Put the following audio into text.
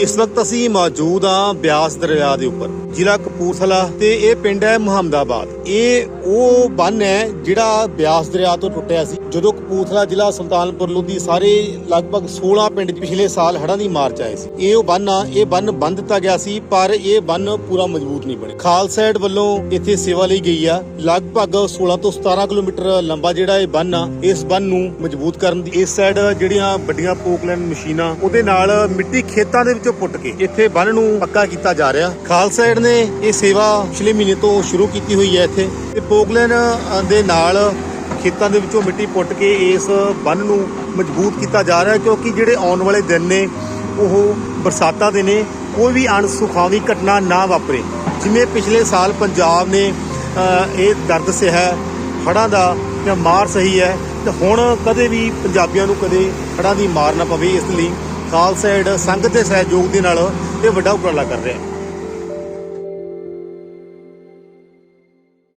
ਇਸ ਵਕਤ ਅਸੀਂ ਮੌਜੂਦ ਹਾਂ ਬਿਆਸ ਦਰਿਆ ਦੇ ਉੱਪਰ। ਜ਼ਿਲ੍ਹਾ ਕਪੂਰਥਲਾ ਤੇ ਇਹ ਪਿੰਡ ਹੈ ਮੁਹੰਮਦਾਬਾਦ। ਇਹ ਉਹ ਬੰਨ ਹੈ ਜਿਹੜਾ ਬਿਆਸ ਦਰਿਆ ਤੋਂ ਟੁੱਟਿਆ ਸੀ, ਜਦੋਂ ਕਪੂਰਥਲਾ ਜ਼ਿਲ੍ਹਾ ਸੁਲਤਾਨਪੁਰ ਲੋਧੀ ਸਾਰੇ ਲਗਭਗ 16 ਪਿੰਡ ਪਿਛਲੇ ਸਾਲ ਹੜ੍ਹਾਂ ਦੀ ਮਾਰ ਚ ਆਏ ਸੀ। ਇਹ ਉਹ ਬੰਨ ਆ, ਇਹ ਬੰਨ ਬੰਦ ਦਿੱਤਾ ਗਿਆ ਸੀ, ਪਰ ਇਹ ਬੰਨ ਪੂਰਾ ਮਜ਼ਬੂਤ ਨਹੀਂ ਬਣਿਆ। ਖਾਲਸਾ ਏਡ ਵੱਲੋਂ ਇੱਥੇ ਸੇਵਾ ਲਈ ਗਈ ਆ। ਲਗਭਗ 16 ਤੋਂ 17 ਕਿਲੋਮੀਟਰ ਲੰਬਾ ਜਿਹੜਾ ਇਹ ਬੰਨ ਆ, ਇਸ ਬੰਨ ਨੂੰ ਮਜ਼ਬੂਤ ਕਰਨ ਦੀ ਇਸ ਸਾਈਡ ਜਿਹੜੀਆਂ ਵੱਡੀਆਂ ਪੋਕਲੈਂਡ ਮਸ਼ੀਨਾਂ, ਉਹਦੇ ਨਾਲ ਮਿੱਟੀ ਖੇਤਾਂ ਦੇ ਵਿੱਚੋਂ ਪੁੱਟ ਕੇ ਇੱਥੇ ਬੰਨ ਨੂੰ ਪੱਕਾ ਕੀਤਾ ਜਾ ਰਿਹਾ। ਖਾਲਸਾ ਏਡ ਨੇ ਇਹ ਸੇਵਾ ਪਿਛਲੇ ਮਹੀਨੇ ਤੋਂ ਸ਼ੁਰੂ ਕੀਤੀ ਹੋਈ ਹੈ ਇੱਥੇ। ਤੇ ਪੋਕਲੈਂਡ ਦੇ ਨਾਲ ਖੇਤਾਂ ਦੇ ਵਿੱਚੋਂ ਮਿੱਟੀ ਪੁੱਟ ਕੇ ਇਸ ਬੰਨ ਨੂੰ ਮਜ਼ਬੂਤ ਕੀਤਾ ਜਾ ਰਿਹਾ ਕਿਉਂਕਿ ਜਿਹੜੇ ਆਉਣ ਵਾਲੇ ਦਿਨ ਨੇ, ਉਹ ਬਰਸਾਤਾਂ ਦੇ ਨੇ, ਕੋਈ ਵੀ ਅਣਸੁਖਾਵੀ ਘਟਨਾ ਨਾ ਵਾਪਰੇ। ਜਿਵੇਂ ਪਿਛਲੇ ਸਾਲ ਪੰਜਾਬ ਨੇ ਇਹ ਦਰਦ ਸਹਿ ਹੈ ਹੜ੍ਹਾਂ ਦਾ ਜਾਂ ਮਾਰ ਸਹੀ ਹੈ, ਤੇ ਹੁਣ ਕਦੇ ਵੀ ਪੰਜਾਬੀਆਂ ਨੂੰ ਕਦੇ ਹੜ੍ਹਾਂ ਦੀ ਮਾਰ ਨਾ ਪਵੇ, ਇਸ ਲਈ ਖਾਲਸਾ ਏਡ ਸੰਗਤ ਦੇ ਸਹਿਯੋਗ ਦੇ ਨਾਲ ਇਹ ਵੱਡਾ ਉਪਰਾਲਾ ਕਰ ਰਿਹਾ ਹੈ।